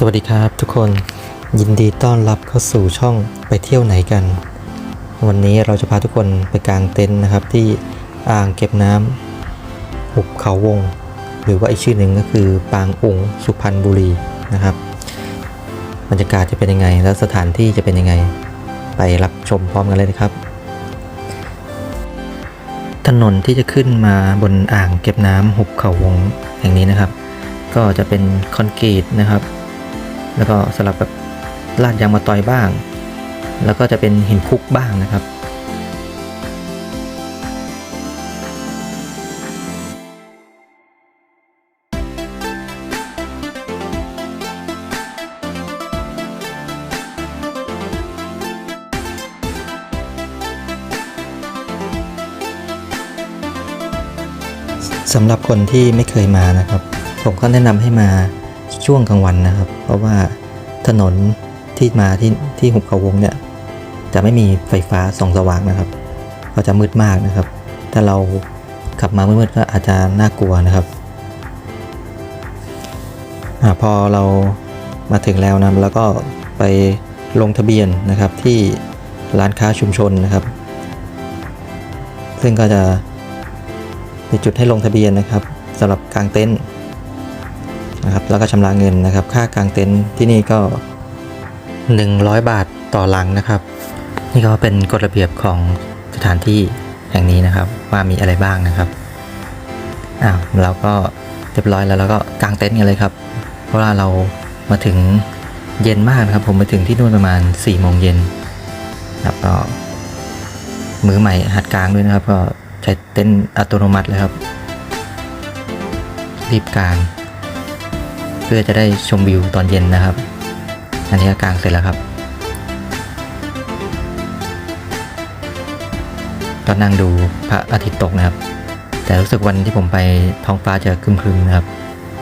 สวัสดีครับทุกคนยินดีต้อนรับเข้าสู่ช่องไปเที่ยวไหนกัน วันนี้เราจะพาทุกคนไปกางเต็นท์นะครับที่อ่างเก็บน้ำหุบเขาวง หรือว่าอีกชื่อหนึ่งก็คือปางอุ๋งสุพรรณบุรีนะครับบรรยากาศจะเป็นยังไง แล้วสถานที่จะเป็นยังไง ไปรับชมพร้อมกันเลยนะครับ ถนนที่จะขึ้นมาบนอ่างเก็บน้ำหุบเขาวงแห่งนี้นะครับ ก็จะเป็นคอนกรีตนะครับ แล้วก็สลับกับลาดยางมาต่อยบ้าง แล้วก็จะเป็นหินคลุกบ้างนะครับ สำหรับคนที่ไม่เคยมานะครับ ผมก็แนะนำให้มา ช่วงกลางวันนะครับ เพราะว่าถนนที่มาที่ที่หุบเขาวงเนี่ยจะไม่มีไฟฟ้าส่องสว่างนะครับ ก็จะมืดมากนะครับ ถ้าเราขับมามืดๆก็อาจจะน่ากลัวนะครับอพอเรามาถึงแล้วนะแล้วก็ไปลงทะเบียนนะครับที่ร้านค้าชุมชนนะครับ ซึ่งก็จะมีจุดให้ลงทะเบียนนะครับสำหรับกางเต็นท์ นะครับแล้วก็ชำระเงินนะครับ ค่ากางเต็นท์ที่นี่ก็ 100 บาทต่อหลังนะครับ นี่ก็เป็นกฎระเบียบของสถานที่แห่งนี้นะครับ ว่ามีอะไรบ้างนะครับอ้าวเราก็เรียบร้อยแล้วแล้วก็กางเต็นท์กันเลยครับ เพราะว่าเรามาถึงเย็นมากนะครับ ผมมาถึงที่นู่นประมาณ4โมงเย็นครับก็มือใหม่หัดกลางด้วยนะครับ ก็ใช้เต้นท์อัตโนมัติเลยครับ รีบกลาง พื่อจะได้ชมวิวตอนเย็นนะครับ อันนี้ก็กลางเสร็จแล้วครับ ก็นั่งดูพระอาทิตย์ตกนะครับ แต่รู้สึกวันที่ผมไปท้องฟ้าจะครึมๆนะครับ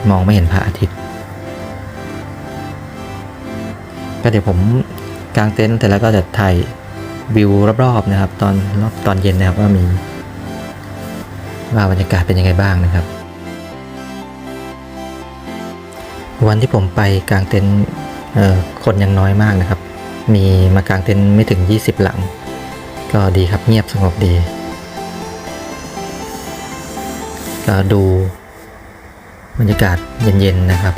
มองไม่เห็นพระอาทิตย์ ก็เดี๋ยวผมกางเต็นท์เสร็จแล้วก็จะถ่ายวิวรอบๆนะครับ ตอนรอบตอนเย็นนะครับว่ามีว่าบรรยากาศเป็นยังไงบ้างนะครับ วันที่ผมไปกางเต็นท์เอ่อคนยังน้อยมากนะครับ มีมากางเต็นท์ไม่ถึง 20 หลัง ก็ดีครับเงียบสงบดี ก็ดูบรรยากาศเย็นๆนะครับ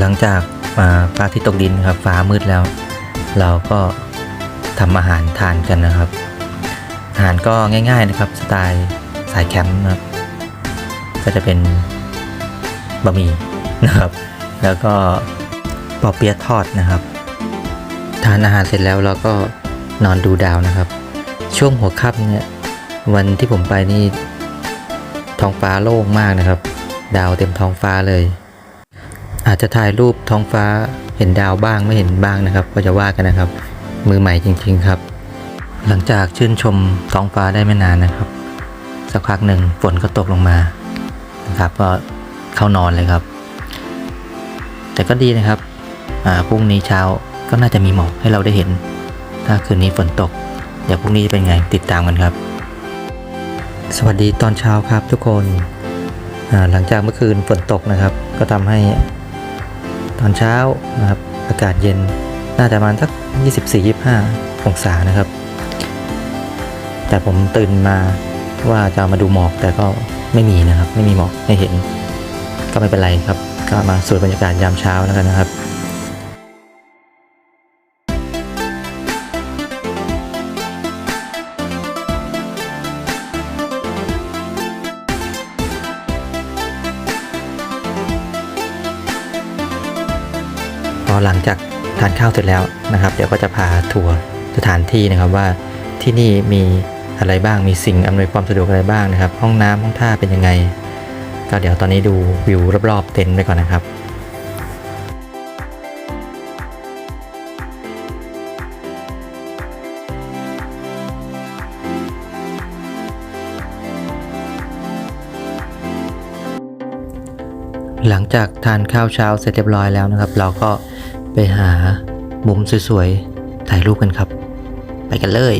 หลังจากฟ้าที่ตกดินครับฟ้ามืดแล้ว เราก็ทำอาหารทานกันนะครับ อาหารก็ง่ายๆนะครับสไตล์สายแคมป์นะครับก็จะเป็น บะหมี่นะครับ แล้วก็ปอเปี๊ยะทอดนะครับ ทานอาหารเสร็จแล้วเราก็นอนดูดาวนะครับ ช่วงหัวค่ำเนี่ยวันที่ผมไปนี่ท้องฟ้าโล่งมากนะครับ ดาวเต็มท้องฟ้าเลย อาจจะถ่ายรูปท้องฟ้าเห็นดาวบ้างไม่เห็นบ้างนะครับ ก็จะว่ากันนะครับ มือใหม่จริง ๆครับ หลังจากชื่นชมท้องฟ้าได้ไม่นานนะครับ สักพักหนึ่งฝนก็ตกลงมานะครับก็ เข้านอนเลยครับ แต่ก็ดีนะครับพรุ่งนี้เช้าก็น่าจะมีหมอกให้เราได้เห็น ถ้าคืนนี้ฝนตก เดี๋ยวพรุ่งนี้จะเป็นไงติดตามกันครับ สวัสดีตอนเช้าครับทุกคนหลังจากเมื่อคืนฝนตกนะครับ ก็ทำให้ตอนเช้านะครับอากาศเย็นน่าจะประมาณสัก 24-25 องศานะครับ แต่ผมตื่นมาว่าจะมาดูหมอกแต่ก็ไม่มีนะครับ ไม่มีหมอกให้เห็น ก็ไม่เป็นไรครับ ก็มาสูดบรรยากาศยามเช้าแล้วกันนะครับพอหลังจากทานข้าวเสร็จแล้วนะครับ เดี๋ยวก็จะพาทัวร์สถานที่นะครับว่าที่นี่มีอะไรบ้างมีสิ่งอำนวยความสะดวกอะไรบ้างนะครับ ห้องน้ำห้องท่าเป็นยังไง ก็เดี๋ยวตอนนี้ดูวิวรอบๆเต็นท์ไปก่อนนะครับหลังจากทานข้าวเช้าเสร็จเรียบร้อยแล้วนะครับ เราก็ไปหามุมสวยๆ ถ่ายรูปกันครับ ไปกันเลย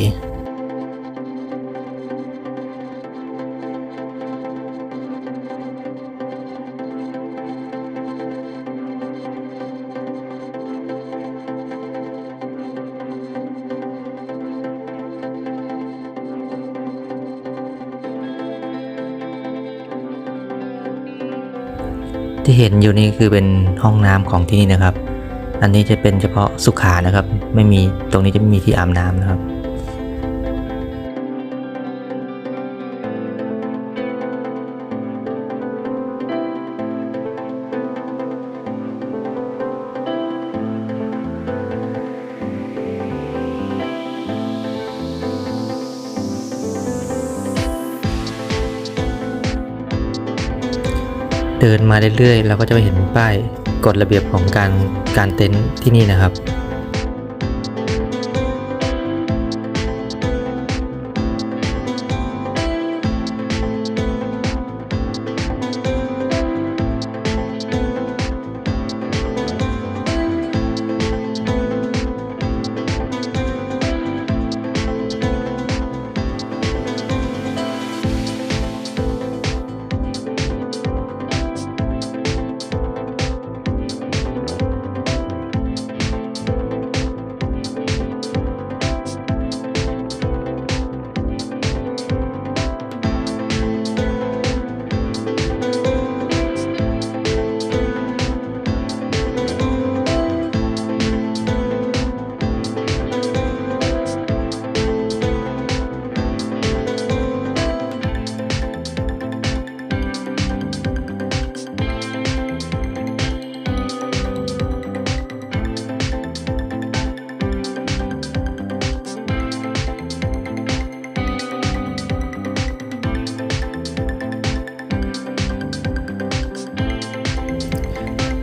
ที่เห็นอยู่นี่คือเป็นห้องน้ำของที่นี่นะครับ อันนี้จะเป็นเฉพาะสุขานะครับ ไม่มีตรงนี้จะไม่มีที่อาบน้ำนะครับ เดินมาเรื่อยๆ เราก็จะไปเห็นป้ายกฎระเบียบของการการเต็นท์ที่นี่นะครับ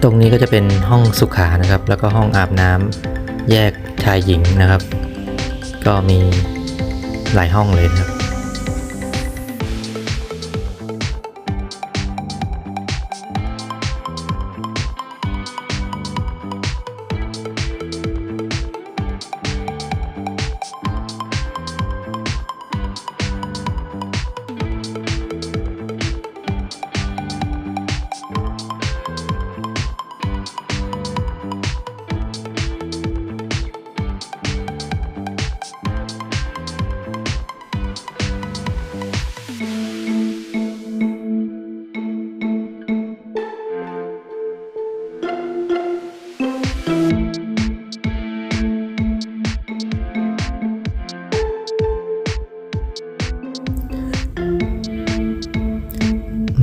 ตรงนี้ก็จะเป็นห้องสุขานะครับ แล้วก็ห้องอาบน้ำแยกชายหญิงนะครับ ก็มีหลายห้องเลยนะครับ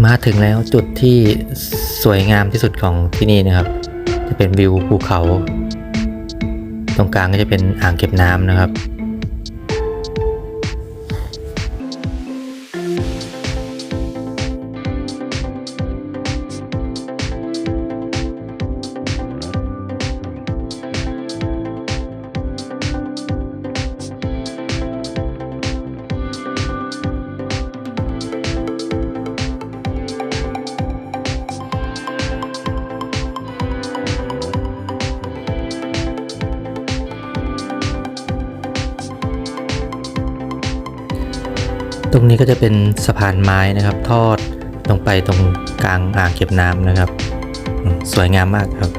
มาถึงแล้วจุดที่สวยงามที่สุดของที่นี่นะครับ จะเป็นวิวภูเขา ตรงกลางก็จะเป็นอ่างเก็บน้ำนะครับ ตรงนี้ก็จะเป็นสะพานไม้นะครับ ทอดลงไปตรงกลางอ่างเก็บน้ำนะครับ สวยงามมากครับ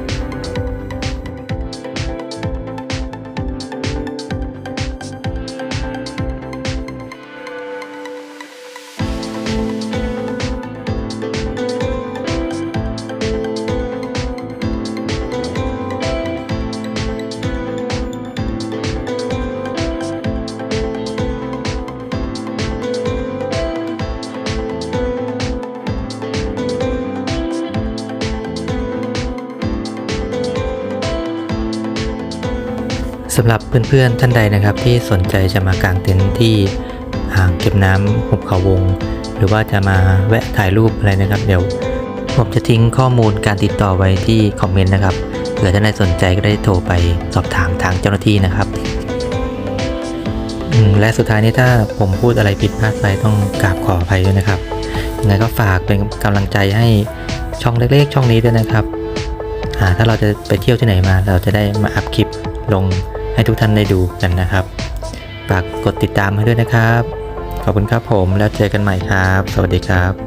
สำหรับเพื่อนๆท่านใดนะครับ ที่สนใจจะมากางเต็นท์ที่อ่างเก็บน้ำหุบเขาวง หรือว่าจะมาแวะถ่ายรูปอะไรนะครับ เดี๋ยวผมจะทิ้งข้อมูลการติดต่อไว้ที่คอมเมนต์นะครับเผื่อท่านใดสนใจก็ได้โทรไปสอบถามทางเจ้าหน้าที่นะครับและสุดท้ายนี้ถ้าผมพูดอะไรผิดพลาดไปต้องกราบขออภัยด้วยนะครับยังไงก็ฝากเป็นกำลังใจให้ช่องเล็กๆ ช่องนี้ด้วยนะครับถ้าเราจะไปเที่ยวที่ไหนมาเราจะได้มาอัพคลิปลง ให้ทุกท่านได้ดูกันนะครับฝากกดติดตามให้ด้วยนะครับ ขอบคุณครับผมแล้วเจอกันใหม่ครับ สวัสดีครับ